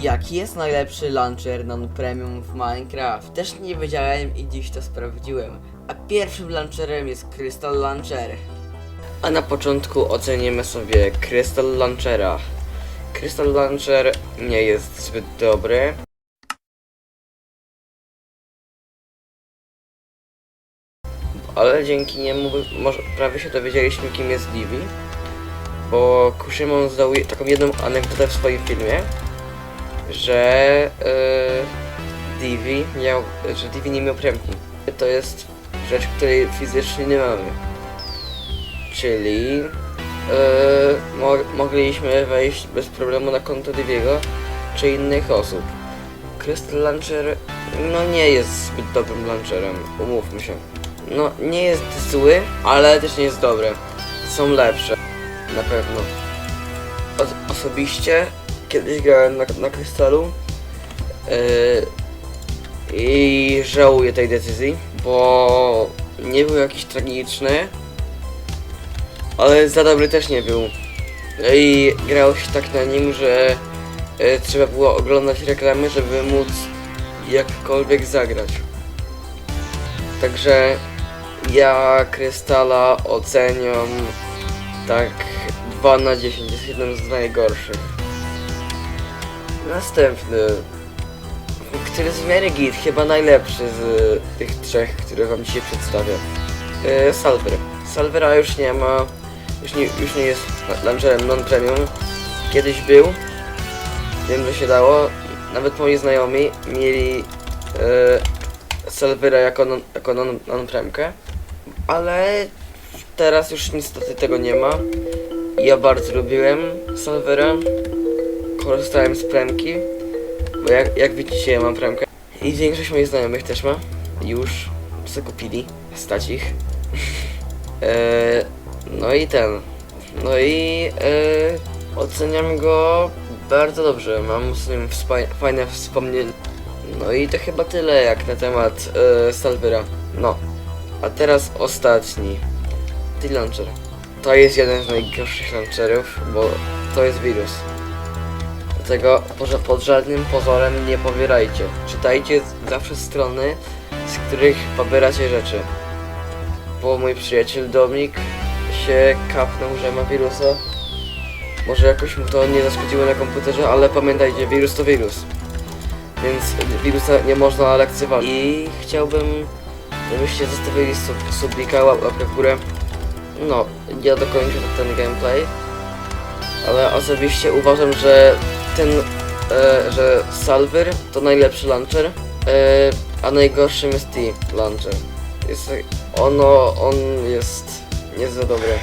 Jaki jest najlepszy launcher non-premium w Minecraft? Też nie wiedziałem i dziś to sprawdziłem. A pierwszym launcherem jest Crystal Launcher. A na początku ocenimy sobie Crystal Launchera. Crystal Launcher nie jest zbyt dobry. Ale dzięki niemu prawie się dowiedzieliśmy kim jest Divi. Bo Kushimon zdał taką jedną anegdotę w swoim filmie, że yy, Divi miał, że Divi nie miał premki. To jest rzecz, której fizycznie nie mamy. Czyli yy, mo mogliśmy wejść bez problemu na konto Diviego czy innych osób. Crystal Launcher no nie jest zbyt dobrym launcherem, umówmy się. No nie jest zły, ale też nie jest dobry. Są lepsze, na pewno. O osobiście kiedyś grałem na, na Krystalu yy, i żałuję tej decyzji, bo nie był jakiś tragiczny, ale za dobry też nie był. No I grało się tak na nim, że yy, trzeba było oglądać reklamy, żeby móc jakkolwiek zagrać. Także ja Krystala oceniam tak 2 na 10, jest jednym z najgorszych. Następny, który jest w git, chyba najlepszy z tych trzech, które wam dzisiaj przedstawię. Yy, Salver. Salvera już nie ma, już nie, już nie jest launcherem non-premium. Kiedyś był, wiem, że się dało. Nawet moi znajomi mieli yy, Salvera jako, non, jako non, ale teraz już niestety tego nie ma. Ja bardzo lubiłem Salvera, korzystałem z premki, bo jak, jak widzicie ja mam premkę i większość moich znajomych też ma, już zakupili, stać ich. e, no i ten, no i e, oceniam go bardzo dobrze, mam z nim fajne wspomnienia. No i to chyba tyle jak na temat e, Salvera. No, a teraz ostatni. T-Launcher. To jest jeden z najgorszych launcherów, bo to jest wirus. Dlatego poza- pod żadnym pozorem nie pobierajcie. Czytajcie zawsze strony, z których pobieracie rzeczy. Bo mój przyjaciel Dominik się kapnął, że ma wirusa. Może jakoś mu to nie zaszkodziło na komputerze, ale pamiętajcie, wirus to wirus. Więc wirusa nie można lekceważyć. I chciałbym, żebyście zostawili sub, subika, łap- łapkę w górę. No, ja dokończę ten gameplay. Ale osobiście uważam, że ten, e, że Salver to najlepszy launcher, e, a najgorszym jest T-Launcher. Jest, ono, on jest nie za dobry.